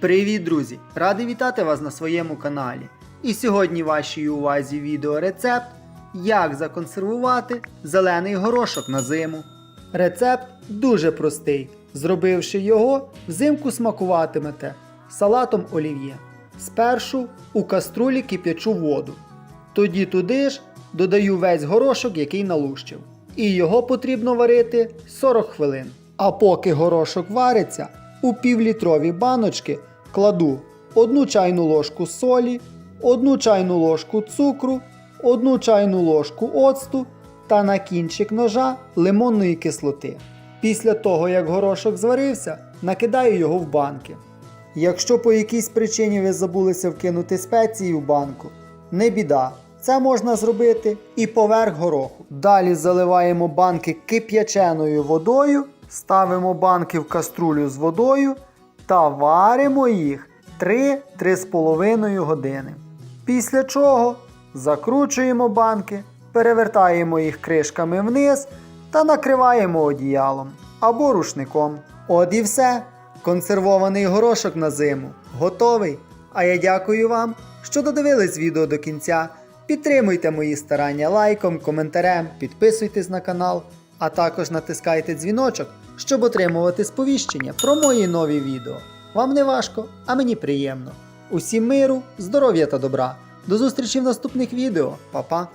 Привіт, друзі! Радий вітати вас на своєму каналі. І сьогодні вашій увазі відеорецепт, як законсервувати зелений горошок на зиму. Рецепт дуже простий. Зробивши його, взимку смакуватимете салатом олів'є. Спершу у каструлі кип'ячу воду. Тоді туди ж додаю весь горошок, який налущив. І його потрібно варити 40 хвилин. А поки горошок вариться, у півлітрові баночки кладу 1 чайну ложку солі, 1 чайну ложку цукру, 1 чайну ложку оцту та на кінчик ножа лимонної кислоти. Після того, як горошок зварився, накидаю його в банки. Якщо по якійсь причині ви забулися вкинути спеції в банку, не біда. Це можна зробити і поверх гороху. Далі заливаємо банки кип'яченою водою, ставимо банки в каструлю з водою та варимо їх 3-3,5 години. Після чого закручуємо банки, перевертаємо їх кришками вниз та накриваємо одіялом або рушником. От і все. Консервований горошок на зиму. Готовий. А я дякую вам, що додивились відео до кінця. Підтримуйте мої старання лайком, коментарем, підписуйтесь на канал, а також натискайте дзвіночок, щоб отримувати сповіщення про мої нові відео. Вам не важко, а мені приємно. Усім миру, здоров'я та добра. До зустрічі в наступних відео. Па-па!